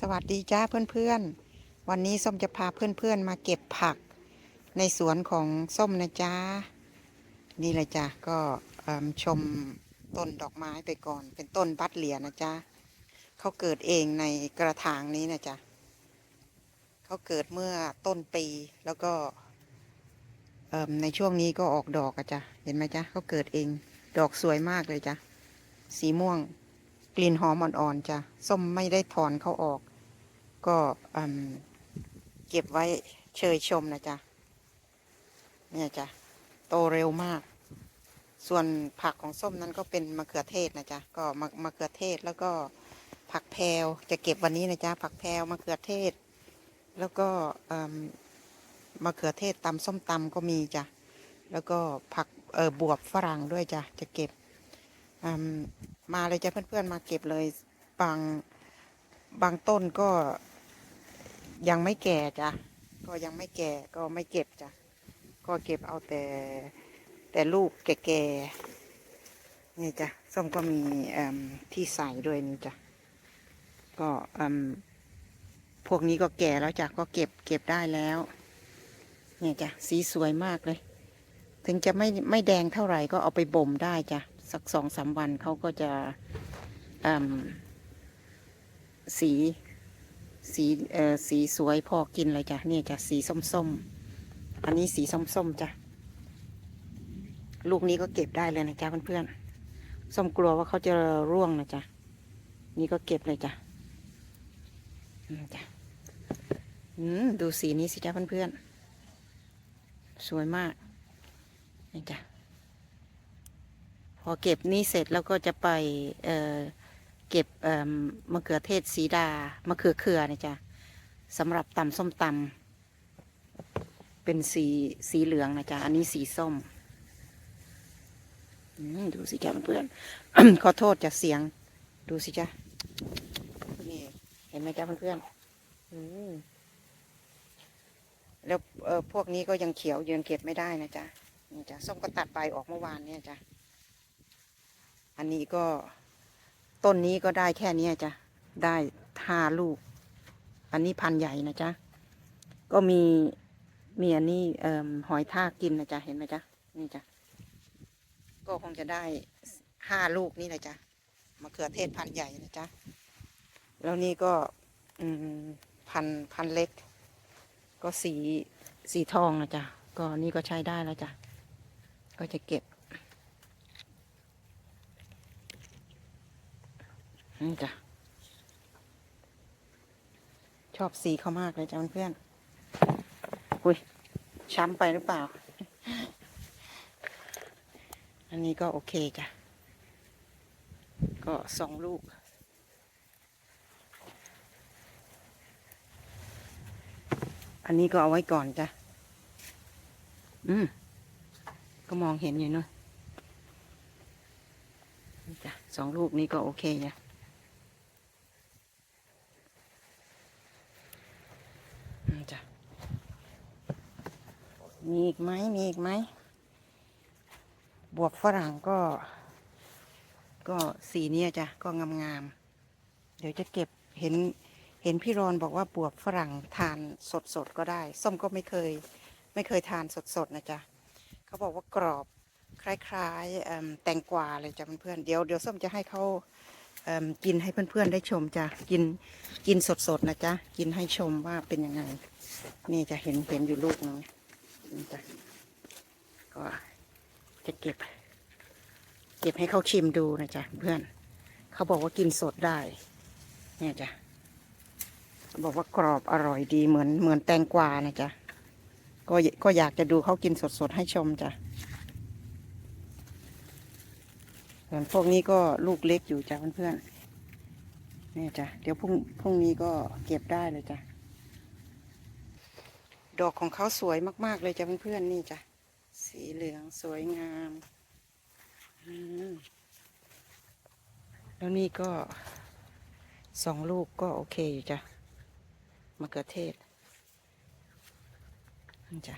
สวัสดีจ้าเพื่อนๆ วันนี้ส้มจะพาเพื่อนๆมาเก็บผักในสวนของส้มนะจ้า นี่เลยจ้ะก็ชมต้นดอกไม้ไปก่อน เป็นต้นบัดเหลียนะจ้าเขาเกิดเองในกระถางนี้นะจ๊ะเขาเกิดเมื่อต้นปีแล้วก็ในช่วงนี้ก็ออกดอกอะจ้ะเห็นไหมจ๊ะเขาเกิดเองดอกสวยมากเลยจ้ะสีม่วงกลิ่นหอมอ่อนๆจ้ะส้มไม่ได้ถอนเขาออก ก็เก็บไว้เชยชมนะจ๊ะเนี่ยจ้ะโตเร็วมาก ส่วนผักของส้มนั้นก็เป็นมะเขือเทศนะจ๊ะก็มะมะเขือเทศแล้วก็ผักแพรวจะเก็บวันนี้นะจ๊ะผักแพรวมะเขือเทศ แล้วก็มะเขือเทศตำส้มตำก็มีจ้ะแล้วก็ผักเออบวบฝรั่งด้วยจ้ะจะเก็บมาเลยจ้ะเพื่อนๆมาเก็บเลยบางบางต้นก็ ยังไม่แก่จ้ะก็ยังไม่แก่ก็ไม่เก็บจ้ะก็เก็บเอาแต่แต่ลูกแก่ๆนี่จ้ะส้มก็มีที่ใส่ด้วยนี่จ้ะก็พวกนี้ก็แก่แล้วจ้ะก็เก็บเก็บได้แล้วเนี่ยจ้ะสีสวยมากเลย ถึงจะไม่ไม่แดงเท่าไหร่ก็เอาไปบ่มได้จ้ะสักสองสามวันเขาก็จะสี สีเอ่อสีสวยพอกินเลยจ้ะเนี่ยจ้ะสีส้มๆ อันนี้สีส้มๆจ้ะลูกนี้ก็เก็บได้เลยนะจ๊ะเพื่อนๆส้มกลัวว่าเขาจะร่วงนะจ๊ะนี่ก็เก็บเลยจ้ะอืมจ้ะดูสีนี้สิจ้ะเพื่อนๆสวยมากนี่จ้ะพอเก็บนี้เสร็จแล้วก็จะไปเอ่อ เก็บมะเขือเทศสีดามะเขือเขือนะจ๊ะสำหรับตำส้มตำเป็นสีสีเหลืองนะจ๊ะอันนี้สีส้มดูสิจ้ะเพื่อนขอโทษจะเสียง ดูสิจ้ะนี่เห็นไหมจ๊ะเพื่อนๆอืมแล้วเออพวกนี้ก็ยังเขียวยังเก็บไม่ได้นะจ๊ะนี่จ้ะส้มก็ตัดใบออกเมื่อวานเนี่ยจ้ะอันนี้ก็ ต้นนี้ก็ได้แค่นี้จ้ะ ได้ห้าลูก อันนี้พันใหญ่นะจ๊ะ ก็มีมีอันนี้เอ่อหอยทากกินนะจ๊ะ เห็นไหมจ๊ะ นี่จ้ะ ก็คงจะได้ห้าลูกนี่นะจ๊ะมะเขือเทศพันใหญ่นะจ๊ะ แล้วนี่ก็อืมพันพันเล็ก ก็สีสีทองนะจ๊ะ ก็นี่ก็ใช้ได้แล้วจ้ะ ก็จะเก็บ นี่จ้ะ ชอบสีเขามากเลยจ้ะเพื่อนๆอุ้ย ช้ำไปหรือเปล่า อันนี้ก็โอเคจ้ะ ก็สองลูกอันนี้ก็เอาไว้ก่อนจ้ะ อืม ก็มองเห็นอยู่เนอะนี่จ้ะสองลูกนี้ก็โอเคจ้ะอืมจ้ะ มีอีกไหมมีอีกไหม บวบฝรั่งก็ ก็สีเนี้ยจ้ะ ก็งามๆ เดี๋ยวจะเก็บเห็นเห็นพี่รอนบอกว่าบวบฝรั่งทานสดๆก็ได้ ส้มก็ไม่เคย ไม่เคยทานสดๆนะจ๊ะเขาบอกว่ากรอบคล้ายๆแตงกวาเลยจ้ะเพื่อนๆเดี๋ยวเดี๋ยวส้มจะให้เขากินให้เพื่อนๆได้ชมจ้ะกินกินสดๆนะจ๊ะกินให้ชมว่าเป็นยังไง นี่จะเห็นเห็นอยู่ลูกนึง นี่จ้ะก็จะเก็บ เก็บให้เขาชิมดูนะจ๊ะเพื่อน เขาบอกว่ากินสดได้ เนี่ยจ้ะบอกว่ากรอบอร่อยดีเหมือนเหมือนแตงกวานะจ๊ะก็ก็อยากจะดูเขากินสดๆให้ชมจ้ะส่วนพวกนี้ก็ลูกเล็กอยู่จ้ะเพื่อนๆเนี่ยจ้ะเดี๋ยวพรุ่งพรุ่งนี้ก็เก็บได้เลยจ้ะ ดอกของเขาสวยมากๆเลยจ้ะเพื่อนๆนี่จ้ะ สีเหลืองสวยงามแล้วนี่ก็สองลูกก็โอเคอยู่จ้ะมะเขือเทศนี่จ้ะ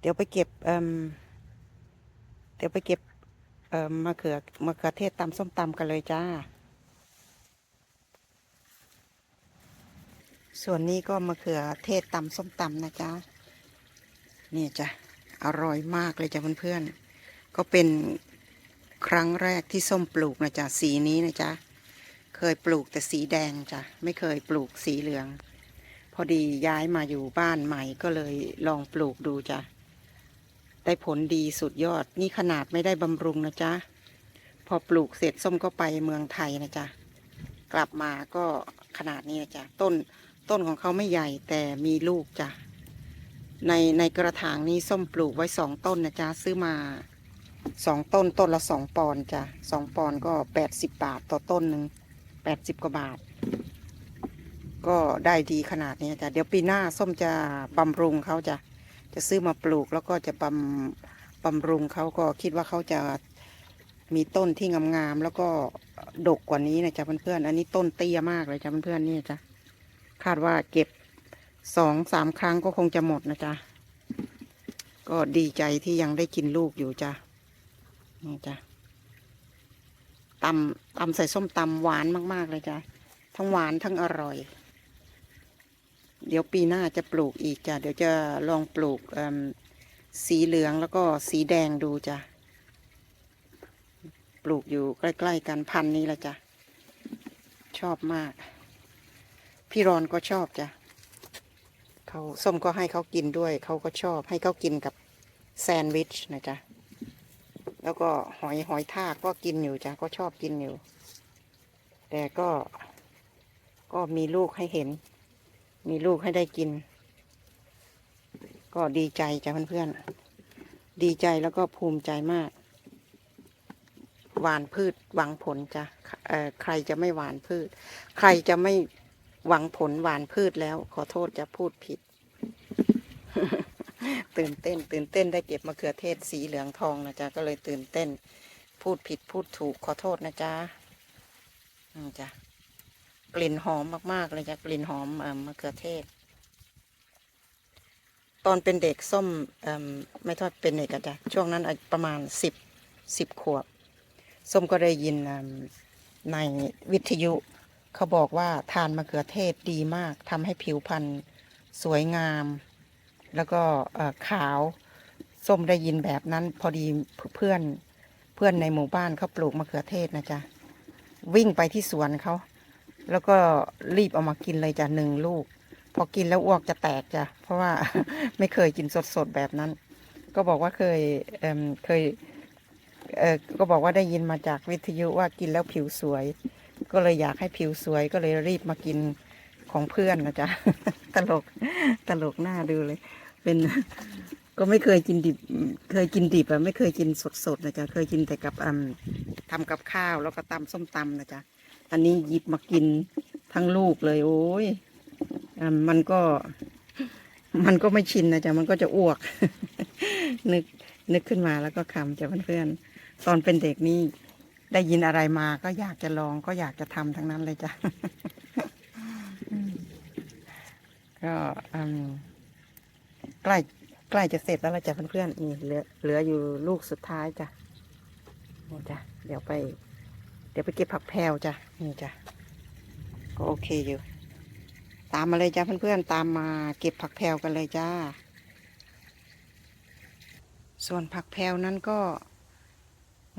เดี๋ยวไปเก็บเอ่มเดี๋ยวไปเก็บเอ่มมะเขือมะเขือเทศตำส้มตำกันเลยจ้า ส่วนนี้ก็มะเขือเทศตำส้มตำนะจ๊ะนี่จ้ะอร่อยมากเลยจ้ะเพื่อนๆก็เป็นครั้งแรกที่ส้มปลูกนะจ๊ะสีนี้นะจ๊ะเคยปลูกแต่สีแดงจ้ะไม่เคยปลูกสีเหลือง พอดีย้ายมาอยู่บ้านใหม่ก็เลยลองปลูกดูจ้ะได้ผลดีสุดยอดนี่ขนาดไม่ได้บำรุงนะจ๊ะพอปลูกเสร็จส้มก็ไปเมืองไทยนะจ๊ะกลับมาก็ขนาดนี้นะจ๊ะต้น ต้นของเขาไม่ใหญ่แต่มีลูกจ้ะ ในในกระถางนี้ส้มปลูกไว้สองต้นนะจ๊ะซื้อมาสองต้นต้นละสองปอนจ้ะสองปอนก็แปดสิบบาทต่อต้นหนึ่งแปดสิบกว่าบาท ก็ได้ดีขนาดนี้จ้ะเดี๋ยวปีหน้าส้มจะบำรุงเขาจะจะซื้อมาปลูกแล้วก็จะบำบำรุงเขาก็คิดว่าเขาจะมีต้นที่งามๆแล้วก็ดกกว่านี้นะจ๊ะเพื่อนๆอันนี้ต้นเตี้ยมากเลยจ้ะเพื่อนๆนี่จ้ะ คาดว่าเก็บสองสามครั้งก็คงจะหมดนะจ๊ะ ก็ดีใจที่ยังได้กินลูกอยู่จ้ะ นี่จ้ะตำตำใส่ส้มตำหวานมากๆเลยจ้ะ ทั้งหวานทั้งอร่อย เดี๋ยวปีหน้าจะปลูกอีกจ้ะ เดี๋ยวจะลองปลูกสีเหลืองแล้วก็สีแดงดูจ้ะ ปลูกอยู่ใกล้ ๆ กันพันนี้ละจ้ะ ชอบมาก พี่รอนก็ชอบจ้ะเขาส้มก็ให้เขากินด้วย เขาก็ชอบให้เขากินกับแซนด์วิชนะจ๊ะ แล้วก็หอยหอยทากก็กินอยู่จ้ะก็ชอบกินอยู่ แต่ก็ก็มีลูกให้เห็น มีลูกให้ได้กิน ก็ดีใจจ้ะเพื่อนๆ ดีใจแล้วก็ภูมิใจมาก หวานพืชหวังผลจ้ะเอ่อใครจะไม่หวานพืช ใครจะไม่ หวังผลหวานพืชแล้ว ขอโทษจะพูดผิด ตื่นเต้น ตื่นเต้นได้เก็บมะเขือเทศสีเหลืองทองนะจ๊ะก็เลยตื่นเต้น พูดผิดพูดถูกขอโทษนะจ๊ะอืมจ้ะกลิ่นหอมมาก ๆ เลยจ้ะกลิ่นหอมอมะเขือเทศ ตอนเป็นเด็กส้มอไม่ทอดเป็นเด็กอะจ้ะช่วงนั้นอายประมาณสิบสิบขวบ ส้มก็ได้ยินในวิทยุ เขาบอกว่าทานมะเขือเทศดีมากทำให้ผิวพรรณสวยงาม แล้วก็ขาวส้มได้ยินแบบนั้น พอดีเพื่อนเพื่อนในหมู่บ้านเขาปลูกมะเขือเทศนะจ๊ะวิ่งไปที่สวนเขาแล้วก็รีบเอามากินเลยจ้ะหนึ่งลูก พอกินแล้วอ้วกจะแตกจ้ะเพราะว่าไม่เคยกินสดๆแบบนั้น ก็บอกว่าเคยเเคยเก็บอกว่าได้ยินมาจากวิทยุว่ากินแล้วผิวสวย ก็เลยอยากให้ผิวสวยก็เลยรีบมากินของเพื่อนนะจ๊ะตลกตลกหน้าดูเลย เป็นก็ไม่เคยกินดิบเคยกินดิบอะไม่เคยกินสดๆนะจ๊ะเคยกินแต่กับทำกับข้าวแล้วก็ตำส้มตำนะจ๊ะอันนี้หยิบมากินทั้งลูกเลย โอ้ยอมันก็ มันก็ไม่ชินนะจ๊ะมันก็จะอ้วก นึกนึกขึ้นมาแล้วก็คำจ้ะเพื่อนๆตอนเป็นเด็กนี่ ได้ยินอะไรมาก็อยากจะลองก็อยากจะทำทั้งนั้นเลยจ้ะ ก็ใกล้ใกล้จะเสร็จแล้วละจ้ะเพื่อนๆนี่เหลือเหลืออยู่ลูกสุดท้ายจ้ะนี่จ้ะเดี๋ยวไป เดี๋ยวไปเก็บผักแพรวจ้ะนี่จ้ะก็โอเคอยู่ ตามมาเลยจ้ะเพื่อนๆตามมาเก็บผักแพรวกันเลยจ้า ส่วนผักแพรวนั้นก็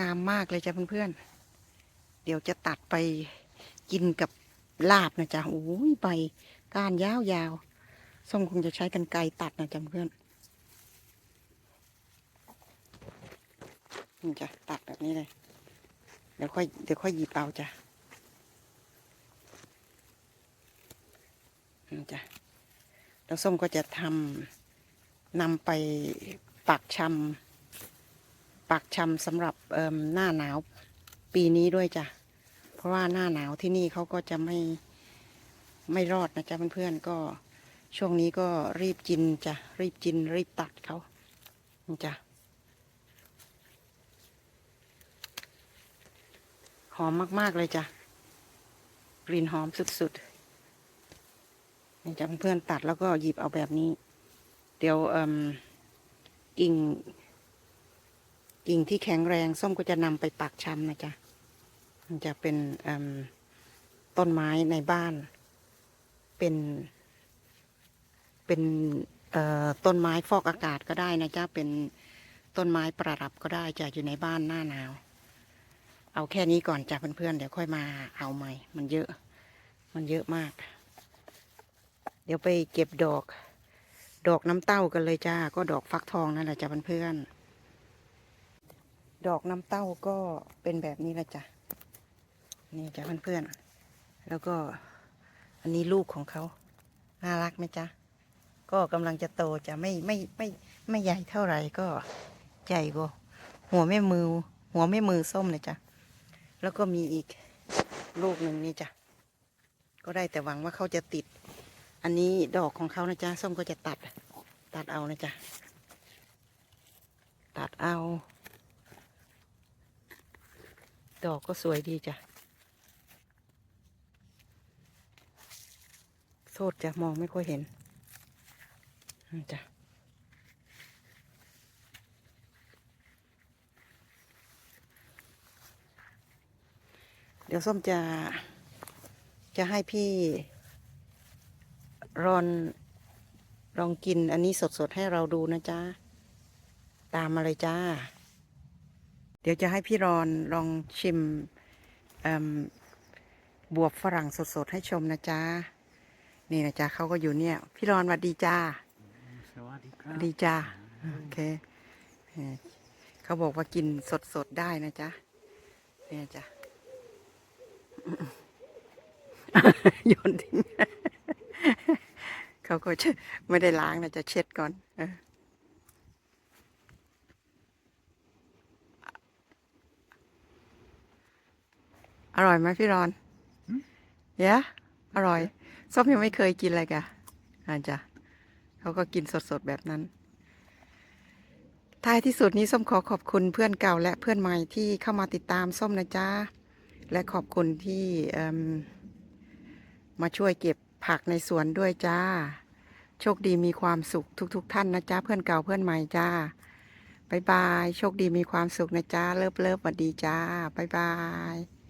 งามมากเลยจ้ะเพื่อนๆ เดี๋ยวจะตัดไปกินกับลาบนะจ๊ะโอ้ยใบก้านยาวๆส้มคงจะใช้กันไกรตัดนะจ๊ะเพื่อนนี่จ้ะตัดแบบนี้เลย เดี๋ยวค่อยเดี๋ยวค่อยหยิบเอาจ้ะนี่จ้ะแล้วส้มก็จะทำนำไปปักชำ ปักชำสำหรับหน้าหนาวปีนี้ด้วยจ้ะ เพราะว่าหน้าหนาวที่นี่เขาก็จะไม่ไม่รอดนะจ๊ะเพื่อนๆก็ช่วงนี้ก็รีบกินจ้ะรีบกินรีบตัดเขาจ้ะหอมมากๆเลยจ้ะกลิ่นหอมสุดๆนี่จ้ะเพื่อนๆตัดแล้วก็หยิบเอาแบบนี้ เดี๋ยวอืมกิ่ง กิ่งที่แข็งแรงส้มก็จะนำไปปักชำนะจ๊ะมันจะเป็นต้นไม้ในบ้าน เป็นเป็นต้นไม้ฟอกอากาศก็ได้นะจ๊ะเป็นต้นไม้ประดับก็ได้จะอยู่ในบ้านหน้าหนาว เอาแค่นี้ก่อนจ้ะเพื่อนๆเดี๋ยวค่อยมาเอาใหม่ มันเยอะ มันเยอะมาก เดี๋ยวไปเก็บดอก ดอกน้ำเต้ากันเลยจ้า ก็ดอกฟักทองนั่นแหละจ้ะเพื่อนๆ ดอกน้ำเต้าก็เป็นแบบนี้ละจ้ะ นี่จ้ะเพื่อนๆ แล้วก็อันนี้ลูกของเขา น่ารักไหมจ๊ะ ก็กำลังจะโตจะไม่ไม่ไม่ไม่ใหญ่เท่าไหร่ก็ใหญ่กว่าหัวแม่มือ หัวแม่มือส้มเลยจ้ะ แล้วก็มีอีกลูกหนึ่งนี่จ้ะ ก็ได้แต่หวังว่าเขาจะติด อันนี้ดอกของเขานะจ๊ะ ส้มก็จะตัด ตัดเอานะจ๊ะ ตัดเอา ดอกก็สวยดีจ้ะ โทษจะมองไม่ค่อยเห็นนั่นจ้ะเดี๋ยวส้มจะ จะให้พี่รอนลองกินอันนี้สดๆ ให้เราดูนะจ๊ะ ตามมาเลยจ้า เดี๋ยวจะให้พี่รอนลองชิมเอิ่มบวบฝรั่งสดๆ ให้ชมนะจ๊ะ นี่นะจ๊ะเขาก็อยู่เนี่ย พี่รอนสวัสดีจ้าสวัสดีคสรัวับสดีจ้าโอเคเอ่อเขาบอกว่ากินสดๆ ได้นะจ๊ะ เนี่ยจ้ะโยนทิ้งเขาก็จะไม่ได้ล้างนะจะเช็ดก่อน เออ อร่อยไหมพี่รอนเยะอร่อยส้มยังไม่เคยกินเลยกะอาจ้ะเขาก็กินสดๆแบบนั้น ท้ายที่สุดนี้ส้มขอขอบคุณเพื่อนเก่าและเพื่อนใหม่ที่เข้ามาติดตามส้มนะจ๊ะ และขอบคุณที่เอิ่มมาช่วยเก็บผักในสวนด้วยจ้า โชคดีมีความสุขทุกๆท่านนะจ๊ะ เพื่อนเก่าเพื่อนใหม่จ้าบายบาย โชคดีมีความสุขนะจ๊ะ เลิฟเลิฟสวัสดีจ้าบายบาย